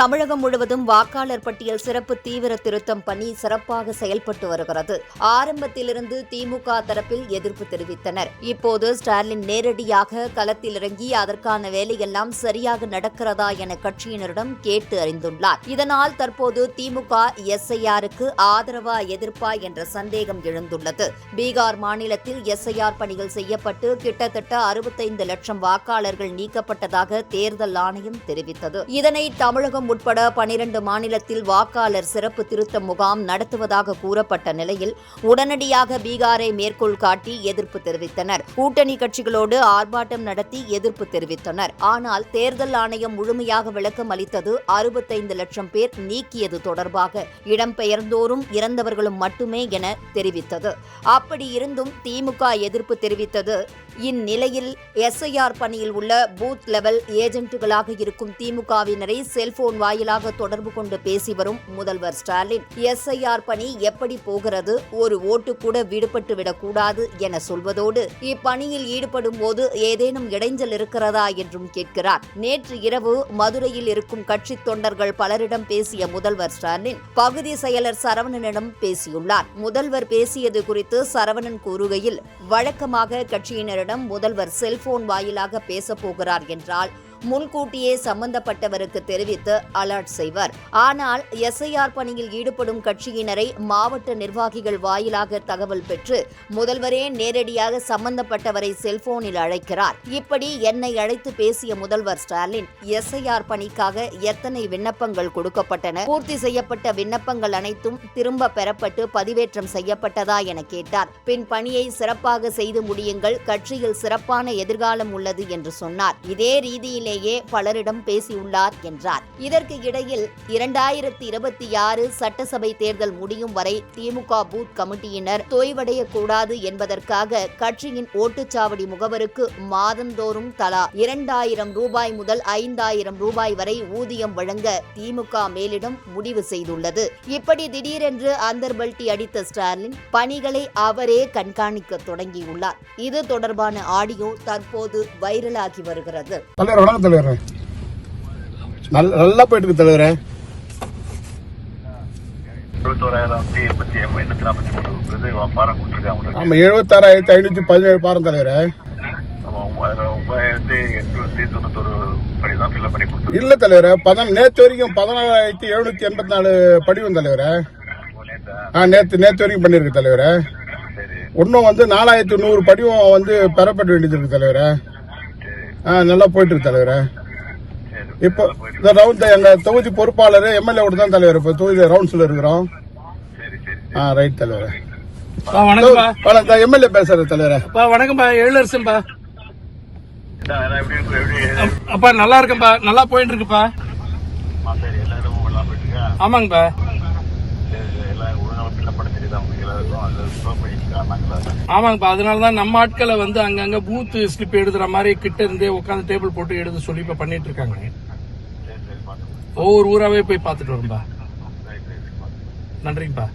தமிழகம் முழுவதும் வாக்காளர் பட்டியல் சிறப்பு தீவிர திருத்தம் பணி சிறப்பாக செயல்பட்டு வருகிறது. ஆரம்பத்திலிருந்து திமுக தரப்பில் எதிர்ப்பு தெரிவித்தனர். இப்போது ஸ்டாலின் நேரடியாக களத்தில் இறங்கி அதற்கான வேலையெல்லாம் சரியாக நடக்கிறதா என கட்சியினரிடம் கேட்டு அறிந்துள்ளார். இதனால் தற்போது திமுக எஸ்ஐஆருக்கு ஆதரவா எதிர்ப்பா என்ற சந்தேகம் எழுந்துள்ளது. பீகார் மாநிலத்தில் எஸ்ஐஆர் பணிகள் செய்யப்பட்டு கிட்டத்தட்ட அறுபத்தைந்து லட்சம் வாக்காளர்கள் நீக்கப்பட்டதாக தேர்தல் ஆணையம் தெரிவித்தது. இதனை தமிழகம் உட்பட பனிரண்டு மாநிலத்தில் வாக்காளர் சிறப்பு திருத்த முகாம் நடத்துவதாக கூறப்பட்ட நிலையில் உடனடியாக பீகாரை மேற்கோள் காட்டி எதிர்ப்பு தெரிவித்தனர். கூட்டணி கட்சிகளோடு ஆர்ப்பாட்டம் நடத்தி எதிர்ப்பு தெரிவித்தனர். ஆனால் தேர்தல் ஆணையம் முழுமையாக விளக்கம் அளித்தது அறுபத்தைந்து லட்சம் பேர் நீக்கியது தொடர்பாக. இடம்பெயர்ந்தோரும் இறந்தவர்களும் மட்டுமே என தெரிவித்தது. அப்படி இருந்தும் திமுக எதிர்ப்பு தெரிவித்தது. இந்நிலையில் எஸ்ஐஆர் பணியில் உள்ள பூத் லெவல் ஏஜென்ட்டுகளாக இருக்கும் திமுகவினரை செல்போன் வாயிலாக தொடர்பு கொண்டு பேசி வரும் முதல்வர் ஸ்டாலின் எஸ்ஐஆர் பணி எப்படி போகிறது? ஒரு ஓட்டு கூட விடுபட்டு விடக்கூடாது என சொல்வதோடு இப்பணியில் ஈடுபடும் போது ஏதேனும் இடைஞ்சல் இருக்கிறதா என்றும் கேட்கிறார். நேற்று இரவு மதுரையில் இருக்கும் கட்சி தொண்டர்கள் பலரிடம் பேசிய முதல்வர் ஸ்டாலின் பகுதி செயலர் சரவணனிடம் பேசியுள்ளார். முதல்வர் பேசியது குறித்து சரவணன் கூறுகையில் வழக்கமாக கட்சியினரிடம் முதல்வர் செல்போன் வாயிலாக பேசப்போகிறார் என்றால் முன்கூட்டியே சம்பந்தப்பட்டவருக்கு தெரிவித்து அலர்ட் செய்வர். ஆனால் எஸ்ஐஆர் பணியில் ஈடுபடும் கட்சியினரை மாவட்ட நிர்வாகிகள் வாயிலாக தகவல் பெற்று முதல்வரே நேரடியாக சம்பந்தப்பட்டவரை செல்போனில் அழைக்கிறார். இப்படி என்னை அழைத்து பேசிய முதல்வர் ஸ்டாலின் எஸ்ஐஆர் பணிக்காக எத்தனை விண்ணப்பங்கள் கொடுக்கப்பட்டன பூர்த்தி செய்யப்பட்ட விண்ணப்பங்கள் அனைத்தும் திரும்ப பெறப்பட்டு பதிவேற்றம் செய்யப்பட்டதா என கேட்டார். பின் பணியை சிறப்பாக செய்து முடியுங்கள் கட்சியில் சிறப்பான எதிர்காலம் உள்ளது என்று சொன்னார். இதே ரீதியிலேயே பலரிடம் பேசியுள்ளார் என்றார். இதற்கு இடையில் இரண்டாயிரத்தி இருபத்தி ஆறு சட்டசபை தேர்தல் முடியும் வரை திமுக பூத் கமிட்டியினர் தொய்வடையக்கூடாது என்பதற்காக கட்சியின் ஓட்டுச்சாவடி முகவருக்கு மாதந்தோறும் தலா இரண்டாயிரம் ரூபாய் முதல் ஐந்தாயிரம் ரூபாய் வரை ஊதியம் வழங்க திமுக மேலிடம் முடிவு செய்துள்ளது. இப்படி திடீரென்று அந்தர்பல்டி அடித்த ஸ்டாலின் பணிகளை அவரே கண்காணிக்க தொடங்கியுள்ளார். இது தொடர்பான ஆடியோ தற்போது வைரலாகி வருகிறது. தலைவர். வணக்கம் நல்ல நல்லா போயிட்டு இருக்கு தலைவரே. இருபத்தோராயிரத்தி எண்பத்தி ஆமா எழுபத்தாறாயிரத்தி ஐநூத்தி பதினேழு பாரம் தலைவரே. ஒன்பதாயிரத்தி எட்நூத்தி தொண்ணூத்தொரு படி இல்ல தலைவரே பதின நேத்து வரைக்கும் பதினாலாயிரத்தி எழுநூத்தி எண்பத்தி நாலு படிவம் தலைவரே. ஆ நேத்து நேத்து வரைக்கும் பண்ணிருக்கு தலைவரே. இன்னும் வந்து நாலாயிரத்தி நூறு படிவம் வந்து பெறப்பட வேண்டியது இருக்கு தலைவரே. ஆ நல்லா போயிட்டு இருக்கு தலைவரே. இப்போ இந்த ரவுண்ட் எங்க தொகுதி பொறுப்பாளர் எம்எல்ஏ ஓட தான் தலைவர். இப்போ தொகுதி ரவுண்ட்ஸ்ல இருக்கிறோம். சரி சரி ஆ ரைட் தலைவரே வணக்கம். எம்எல்ஏ பேசுறேன் தலைவரே அப்பா வணக்கம்பா எழிலரசன்பா என்ன என்ன எப்படி இருக்கு? எப்படி அப்- அப்பா நல்லா இருக்கேன்பா. நல்லா போயிட்டு இருக்குப்பா ஆமாங்கப்பா. ஆமாங்கப்பா அதனால தான் நம்ம ஆட்களை வந்து அங்கங்க பூத் ஸ்லிப் எழுதுற மாதிரி கிட்ட இருந்தே உட்காந்து டேபிள் போட்டு எழுத சொல்லி இப்ப பண்ணிட்டு இருக்காங்க. ஒவ்வொரு ஊராவே போய் பார்த்துட்டு வரும்பா. நன்றிங்கப்பா.